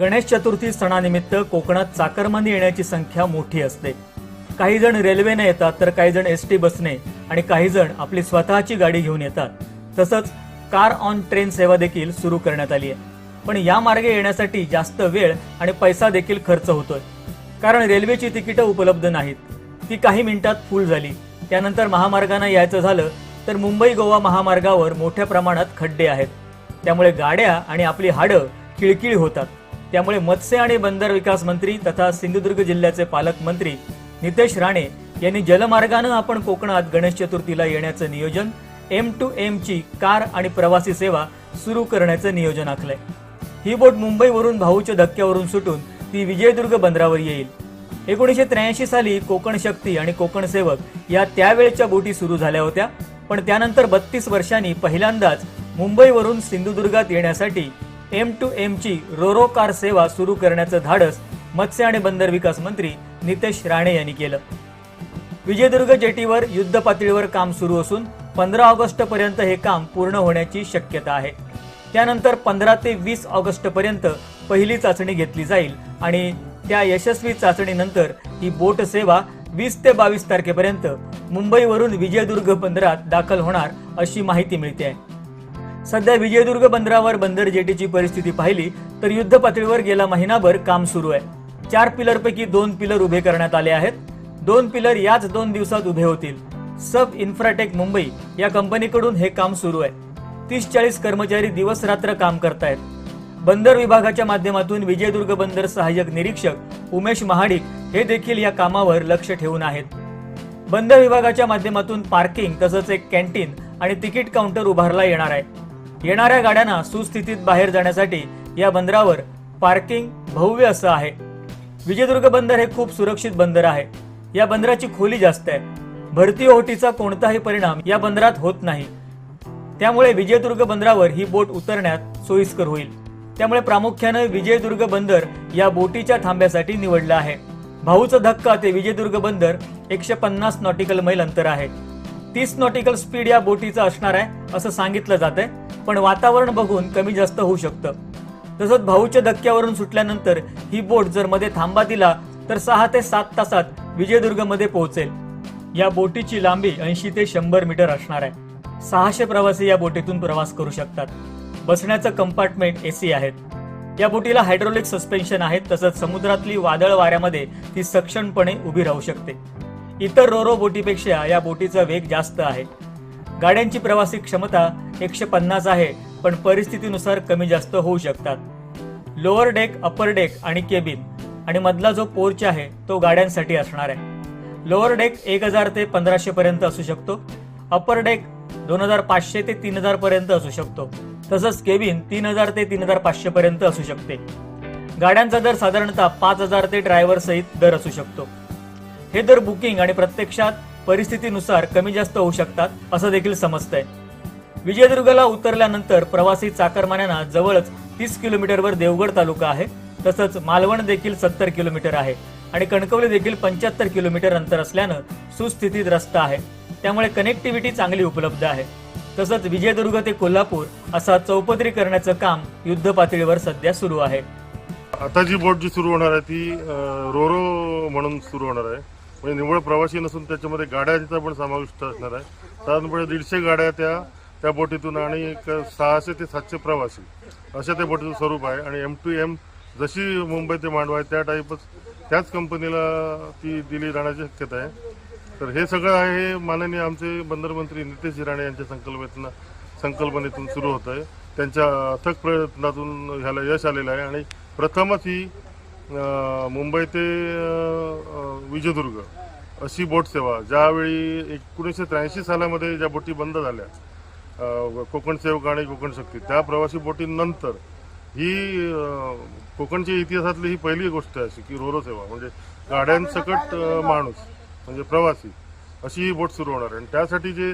गणेश चतुर्थी सणानिमित्त कोकणात चाकरमानी येण्याची संख्या मोठी असते. काही जण रेल्वेने येतात तर काही जण एस टी बसने आणि काही जण आपली स्वतःची गाडी घेऊन येतात. तसंच कार ऑन ट्रेन सेवा देखील सुरू करण्यात आली आहे. पण या मार्गे येण्यासाठी जास्त वेळ आणि पैसा देखील खर्च होतोय. कारण रेल्वेची तिकीटं उपलब्ध नाहीत. ती काही मिनिटात फुल झाली. त्यानंतर महामार्गाने यायचं झालं तर मुंबई गोवा महामार्गावर मोठ्या प्रमाणात खड्डे आहेत. त्यामुळे गाड्या आणि आपली हाडं किळकिळी होतात. त्यामुळे मत्स्य आणि बंदर विकास मंत्री तथा सिंधुदुर्ग जिल्ह्याचे पालकमंत्री नितेश राणे यांनी जलमार्गानं आपण कोकणात गणेश चतुर्थीला येण्याचं नियोजन एम टू एम ची कार आणि प्रवासी सेवा सुरू करण्याचं नियोजन आखलंय. ही बोट मुंबईवरून भाऊच्या धक्क्यावरून सुटून ती विजयदुर्ग बंदरावर येईल. एकोणीसशे त्र्याऐंशी साली कोकण शक्ती आणि कोकण सेवक या त्यावेळच्या बोटी सुरू झाल्या होत्या पण त्यानंतर बत्तीस वर्षांनी पहिल्यांदाच मुंबईवरून सिंधुदुर्गात येण्यासाठी एम टू एमची रोरो कार सेवा सुरू करण्याचं धाडस मत्स्य आणि बंदर विकास मंत्री नितेश राणे यांनी केलं. विजयदुर्ग जेटीवर युद्ध पातळीवर काम सुरू असून पंधरा ऑगस्ट पर्यंत हे काम पूर्ण होण्याची शक्यता आहे. त्यानंतर पंधरा ते वीस ऑगस्ट पर्यंत पहिली चाचणी घेतली जाईल आणि त्या यशस्वी चाचणीनंतर ही बोट सेवा वीस ते बावीस तारखेपर्यंत मुंबईवरून विजयदुर्ग बंदरात दाखल होणार अशी माहिती मिळते आहे. सध्या विजयदुर्ग बंदरावर बंदर जेटीची परिस्थिती पाहिली तर युद्ध पातळीवर गेला महिनाभर काम सुरू आहे. चार पिलर पैकी दोन पिलर उभे करण्यात आले आहेत. दोन पिलर याच दोन दिवसात उभे होतील. सब इन्फ्राटेक मुंबई या कंपनीकडून हे काम सुरू आहे. तीस चाळीस कर्मचारी दिवस रात्र काम करतायत. बंदर विभागाच्या माध्यमातून विजयदुर्ग बंदर सहाय्यक निरीक्षक उमेश महाडिक हे देखील या कामावर लक्ष ठेवून आहेत. बंदर विभागाच्या माध्यमातून पार्किंग तसंच एक कॅन्टीन आणि तिकीट काउंटर उभारला येणार आहे. येणाऱ्या गाड्यांना सुस्थितीत बाहेर जाण्यासाठी या बंदरावर पार्किंग भव्य असं आहे. विजयदुर्ग बंदर हे खूप सुरक्षित बंदर आहे. या बंदराची खोली जास्त आहे. भरती ओहोटीचा कोणताही परिणाम या बंदरात होत नाही. त्यामुळे विजयदुर्ग बंदरावर ही बोट उतरण्यात सोयीस्कर होईल. त्यामुळे प्रामुख्यानं विजयदुर्ग बंदर या बोटीच्या थांब्यासाठी निवडलं आहे. भाऊचं धक्का ते विजयदुर्ग बंदर एकशे पन्नास नॉटिकल मैल अंतर आहे. तीस नॉटिकल स्पीड या बोटीचं असणार आहे असं सांगितलं जात आहे पण वातावरण बघून कमी जास्त होऊ शकतं. तसंच भाऊच्या धक्क्यावरून सुटल्यानंतर ही बोट जर मध्ये थांबा दिला तर सहा ते सात तासात विजयदुर्गमध्ये पोहोचेल. या बोटीची लांबी ऐंशी ते शंभर मीटर असणार आहे. सहाशे प्रवासी या बोटीतून प्रवास करू शकतात. बसण्याचं कंपार्टमेंट एसी आहेत. या बोटीला हायड्रोलिक सस्पेन्शन आहेत तसंच समुद्रातली वादळ वाऱ्यामध्ये ती सक्षमपणे उभी राहू शकते. इतर रोरो बोटीपेक्षा या बोटीचा वेग जास्त आहे. गाड्यांची प्रवासी क्षमता एकशे पन्नास आहे पण परिस्थितीनुसार कमी जास्त होऊ शकतात. लोअर डेक अपर डेक आणि केबिन आणि मधला जो पोर्च आहे तो गाड्यांसाठी असणार आहे. लोअर डेक एक हजार ते पंधराशे पर्यंत असू शकतो. अपर डेक दोन हजार पाचशे ते तीन हजार पर्यंत असू शकतो. तसंच केबिन तीन हजार ते तीन हजार पाचशे पर्यंत असू शकते. गाड्यांचा दर साधारणतः पाच हजार ते ड्रायव्हर सहित दर असू शकतो. हे दर बुकिंग आणि प्रत्यक्षात परिस्थितीनुसार कमी जास्त होऊ शकतात असं देखील समजतंय. विजयदुर्गला उतरल्यानंतर प्रवासी चाकरमान्यांना जवळच तीस किलोमीटरवर देवगड तालुका आहे. तसंच मालवण देखील सत्तर किलोमीटर आहे आणि कणकवली देखील पंच्याहत्तर किलोमीटर अंतर असल्यानं सुस्थितीत रस्ता आहे. त्यामुळे कनेक्टिव्हिटी चांगली उपलब्ध आहे. तसंच विजयदुर्ग ते कोल्हापूर असा चौपदरी करण्याचं काम युद्ध पातळीवर सध्या सुरू आहे. आता जी बोट जी सुरू होणार आहे ती रोरो म्हणून सुरू होणार आहे. म्हणजे निव्वळ प्रवासी नसून त्याच्यामध्ये गाड्यांचा पण समाविष्ट असणार आहे. साधारणपणे दीडशे गाड्या त्या त्या बोटीतून आणि एक सहाशे ते सातशे प्रवासी अशा त्या बोटीचं स्वरूप आहे. आणि एम टू एम जशी मुंबई ते मांडवा आहे त्या टाईपच त्याच कंपनीला ती दिली जाण्याची शक्यता आहे. तर हे सगळं आहे हे माननीय आमचे बंदरमंत्री नितेश राणे यांच्या संकल्पनेतून संकल्पनेतून सुरू होत आहे. त्यांच्या अथक प्रयत्नातून ह्याला यश आलेलं आहे. आणि प्रथमच ही मुंबई ते विजयदुर्ग अशी बोट सेवा ज्यावेळी एकोणीसशे त्र्याऐंशी सालामध्ये ज्या बोटी बंद झाल्या कोकण सेवक आणि कोकण शक्ती त्या प्रवासी बोटीनंतर ही कोकणच्या इतिहासातली ही पहिली गोष्ट आहे अशी की रोरो सेवा म्हणजे गाड्यांसकट माणूस म्हणजे प्रवासी अशी ही बोट सुरू होणार आहे. आणि त्यासाठी जे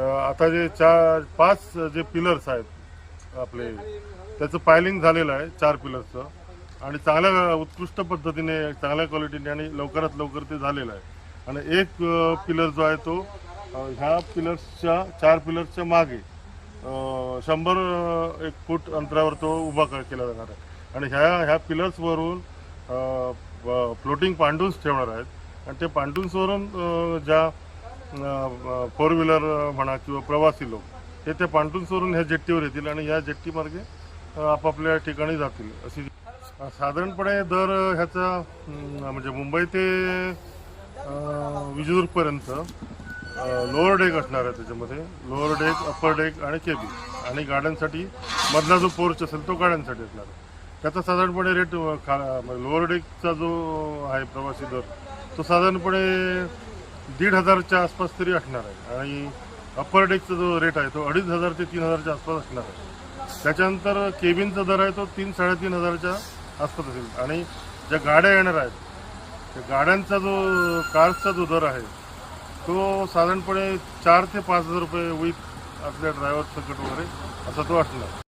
आता जे चार पाच जे पिलर्स आहेत आपले त्याचं पायलिंग झालेलं आहे चार पिलर्सचं. आणि चांगल्या उत्कृष्ट पद्धतीने चांगल्या क्वालिटीने आणि लवकरात लवकर ते झालेलं आहे. आणि एक पिलर जो आहे तो ह्या पिलर्सच्या चार पिलर्सच्या मागे शंभर एक फूट अंतरावर तो उभा क- केला जाणार आहे. आणि ह्या ह्या पिलर्सवरून फ्लोटिंग पांडून्स ठेवणार आहेत. आणि ते पांडून्सवरून ज्या फोर व्हीलर म्हणा किंवा प्रवासी लोक ते त्या पांडून्सवरून ह्या जेट्टीवर येतील आणि या जेट्टीमार्गे आपापल्या ठिकाणी जातील. अशी साधारणपणे दर ह्याचा म्हणजे मुंबई ते अं, लोअर डेक असणार आहे त्याच्यामध्ये. लोअर डेक अप्पर डेक आणि केबिन आणि गाड्यांसाठी मधला जो पोर्च असेल तो गाड्यांसाठी असणार आहे. त्याचा साधारणपणे रेट लोअर डेकचा जो आहे प्रवासी दर तो साधारणपणे दीड हजारच्या आसपास तरी असणार आहे. आणि अप्पर डेकचा जो रेट आहे तो अडीच हजार ते तीन हजारच्या आसपास असणार आहे. त्याच्यानंतर केबिनचा दर आहे तो तीन साडेतीन हजारच्या आसपास असेल. आणि ज्या गाड्या येणार आहेत त्या गाड्यांचा जो कारचा जो दर आहे तो साधारणपणे चार ते पाच हजार रुपये विथ आपल्या ड्रायव्हर सकट वगैरे असा तो असणार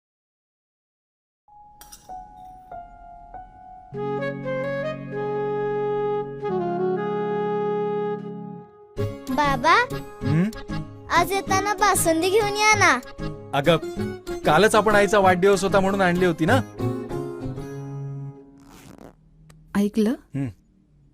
बाबा हं? आज येताना बासुंदी घेऊन या ना अगं कालच आपण आईचा वाढदिवस होता म्हणून आणली होती ना ऐकलं हं.